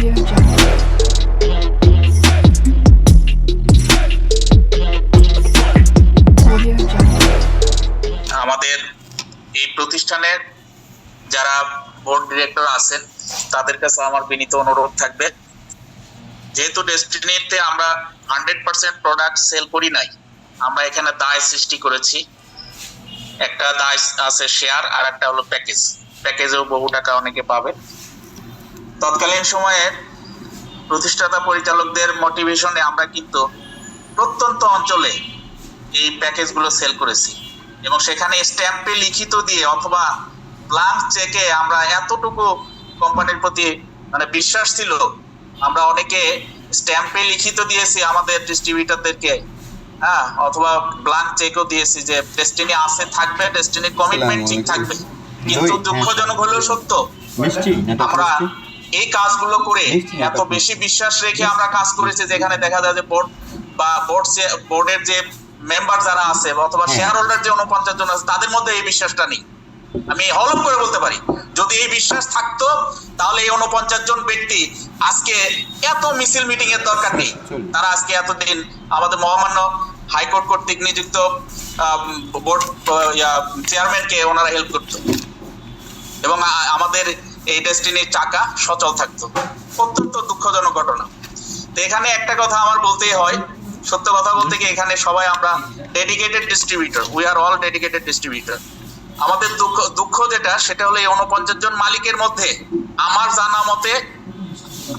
আমাদের এই প্রতিষ্ঠানের যারা বোর্ড ডিরেক্টর আছেন, তাদের কাছে আমার বিনীত অনুরোধ থাকবে। যেহেতু ডেস্টিনিতে আমরা হান্ড্রেড পার্সেন্ট প্রোডাক্ট সেল করি নাই, আমরা এখানে দায় সৃষ্টি করেছি। একটা দায় আছে শেয়ার আর একটা হলো প্যাকেজ প্যাকেজেও বহু টাকা অনেকে পাবে তৎকালীন সময়ে প্রতিষ্ঠাতা পরিচালকদের মোটিভেশনে আমরা কিন্তু প্রত্যন্ত অঞ্চলে এই প্যাকেজগুলো সেল করেছি। এবং সেখানে স্ট্যাম্পে লিখিত দিয়ে অথবা ব্লাঙ্ক চেকে আমরা এতটুকু কোম্পানির প্রতি মানে বিশ্বাস ছিল আমরা অনেকে স্ট্যাম্পে লিখিত দিয়েছি আমাদের ডিস্ট্রিবিউটরদেরকে হ্যাঁ অথবা ব্লাঙ্ক চেকও দিয়েছি যে ডেস্টিনি আছে থাকবে ডেস্টিনির কমিটমেন্ট ঠিক থাকবে। কিন্তু হ্যাঁ। দুঃখজনক হলেও সত্য। আমরা এই কাজগুলো করে এত বেশি বিশ্বাস রেখে আমরা কাজ করেছি যেখানে দেখা যায় যে বোর্ড বা বোর্ড বোর্ডের যে মেম্বার যারা আছে অথবা হ্যাঁ। শেয়ার হোল্ডার যে উনপঞ্চাশ জন আছে তাদের মধ্যে এই বিশ্বাসটা নেই। আমি হলপ করে বলতে পারি যদি এই বিশ্বাস থাকতো তাহলে এই উনপঞ্চাশ জন ব্যক্তি আজকে এত মিছিল মিটিং এর দরকার নেই। তারা আজকে এতদিন আমাদের মহামান্য হাইকোর্ট কর্তৃক নিযুক্ত বোর্ড চেয়ারম্যানকে ওনারা হেল্প করতো। এবং আমাদের এই ডেস্টিনির চাকা সচল থাকতো। অত্যন্ত দুঃখজনক ঘটনা। তো এখানে একটা কথা আমার বলতেই হয়। সত্য কথা বলতে কি এখানে সবাই আমরা dedicated distributor we are all dedicated distributor আমাদের দুঃখ দুঃখ যেটা, সেটা হলো এই উনপঞ্চাশ জন মালিকের মধ্যে আমার জানা মতে,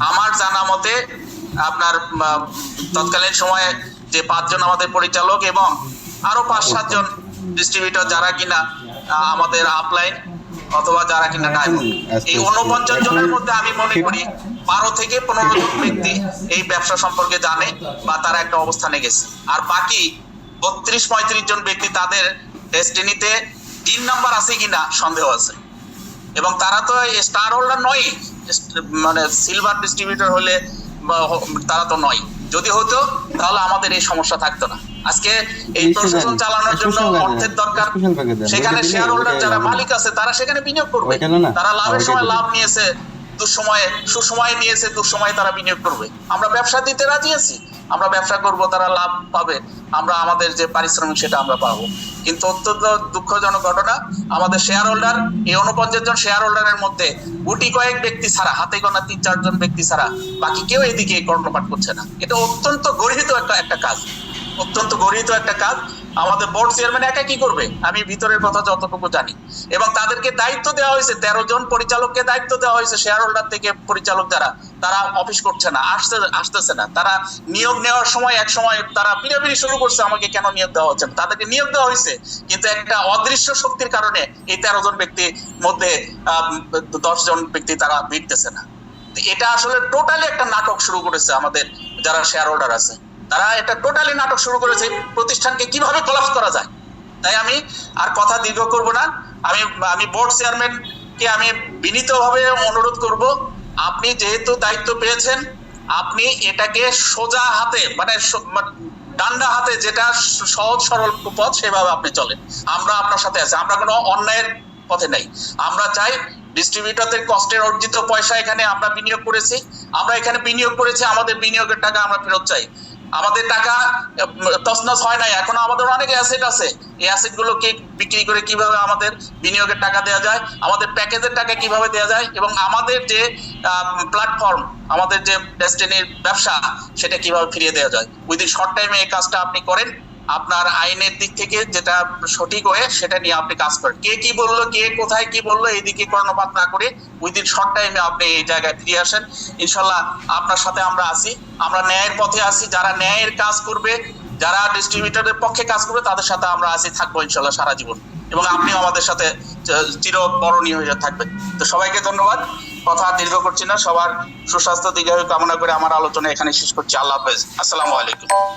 আমার জানা মতে আপনার তৎকালীন সময়ে যে পাঁচজন আমাদের পরিচালক এবং আরও পাঁচ সাতজন ডিস্ট্রিবিউটর যারা কিনা আমাদের আপলাইন অথবা যারা কিনা ডায়মন্ড এই উনপঞ্চাশ জনের মধ্যে আমি মনে করি বারো থেকে পনেরো জন ব্যক্তি এই ব্যবসা সম্পর্কে জানে বা তারা একটা অবস্থানে গেছে। আর বাকি বত্রিশ পঁয়ত্রিশ জন ব্যক্তি তাদের ডেস্টিনিতে তিন নাম্বার আছে কিনা সন্দেহ আছে। এবং তারা তো স্টার হোল্ডার নয় মানে সিলভার ডিস্ট্রিবিউটর হলে তারা তো নয় যদি হতো তাহলে আমাদের এই সমস্যা থাকতো না। আজকে এই প্রশাসন চালানোর জন্য অর্থের দরকার। সেখানে শেয়ার হোল্ডার যারা মালিক আছে তারা সেখানে বিনিয়োগ করবে। তারা লাভের সময় লাভ নিয়েছে দুঃসময়ে সুসময়ে নিয়েছে দুঃসময়ে তারা বিনিয়োগ করবে। আমরা ব্যবসা দিতে রাজি আছি। আমরা ব্যবসা করব তারা লাভ পাবে। আমরা আমাদের যে পারিশ্রমিক সেটা আমরা পাবো। কিন্তু অত্যন্ত দুঃখজনক ঘটনা আমাদের শেয়ার হোল্ডার এই উনপঞ্চাশ জন শেয়ার হোল্ডারের মধ্যে গুটি কয়েক ব্যক্তি ছাড়া হাতে গোনা তিন চারজন ব্যক্তি ছাড়া বাকি কেউ এদিকে কর্ণপাত করছে না। এটা অত্যন্ত গর্হিত একটা একটা কাজ। অত্যন্ত গর্হিত একটা কাজ। আমাদের বোর্ড চেয়ারম্যান একা কি করবে? আমি ভিতরের কথা যতটুকু জানি। এবং তাদেরকে দায়িত্ব দেওয়া হয়েছে, তেরো জন পরিচালককে দায়িত্ব দেওয়া হয়েছে শেয়ার হোল্ডার থেকে পরিচালক যারা, তারা অফিস করছে না, আসতে, আসতেছে না। তারা নিয়োগ নেওয়ার সময় এক সময় তারা পিড়াপিড়ি শুরু করছে, আমাকে কেন নিয়োগ দেওয়া হচ্ছে তাদেরকে নিয়োগ দেওয়া হয়েছে, কিন্তু একটা অদৃশ্য শক্তির কারণে এই তেরো জন ব্যক্তির মধ্যে দশ জন ব্যক্তি তারা ভিড়তেছে না। এটা আসলে টোটালি একটা নাটক শুরু করেছে আমাদের যারা শেয়ার হোল্ডার আছে। তারা এটা টোটালি নাটক শুরু করেছে, প্রতিষ্ঠানকে কীভাবে কলাপস করা যায়? তাই আমি আর কথা দীর্ঘ করব না। আমি আমি বোর্ড চেয়ারম্যান কে আমি বিনীতভাবে অনুরোধ করব, আপনি যেহেতু দায়িত্ব পেয়েছেন, আপনি এটাকে সোজা হাতে মানে মানে ডান্ডা হাতে যেটা সহজ সরল পথ সেভাবে আপনি চলেন। আমরা আপনার সাথে আছি, আমরা কোনো অন্যায়ের পথে নাই। আমরা চাই ডিস্ট্রিবিউটরদের কষ্টের অর্জিত পয়সা এখানে আমরা বিনিয়োগ করেছি। আমরা এখানে বিনিয়োগ করেছি, আমাদের বিনিয়োগের টাকা আমরা ফেরত চাই। আমাদের টাকা তসনস হয় নাই। এখন আমাদের অনেক অ্যাসেট আছে। এই অ্যাসেট গুলোকে বিক্রি করে কীভাবে আমাদের বিনিয়োগের টাকা দেওয়া যায়, আমাদের প্যাকেজের টাকা কীভাবে দেওয়া যায় এবং আমাদের যে প্ল্যাটফর্ম আমাদের যে ডেস্টিনির ব্যবসা, সেটা কীভাবে ফিরিয়ে দেওয়া যায়। উইদিন শর্ট টাইমে এই কাজটা আপনি করেন। আপনার আইনের দিক থেকে যেটা সঠিক হয়ে সেটা নিয়ে আপনি কাজ করেন। কে কি বলল, কে কোথায় কি বলল, এইদিকে কর্ণপাত না করে উইদিন শর্ট টাইমে আপনি এই জায়গায় ফিরে আসেন। ইনশাল্লাহ আপনার সাথে আমরা আছি। আমরা ন্যায়ের পথে আছি। যারা ন্যায়ের কাজ করবে, যারা ডিস্ট্রিবিউটরের পক্ষে কাজ করবে, তাদের সাথে আমরা আছি, থাকব ইনশাল্লাহ সারা জীবন। এবং আপনিও আমাদের সাথে চ- চির বরণীয় হয়ে থাকবেন। তো সবাইকে ধন্যবাদ। কথা দীর্ঘ করছি না। সবার সুস্বাস্থ্য, দীর্ঘায়ু কামনা করে আমার আলোচনা এখানে শেষ করছি। আল্লাহ হাফেজ। আসসালামু আলাইকুম।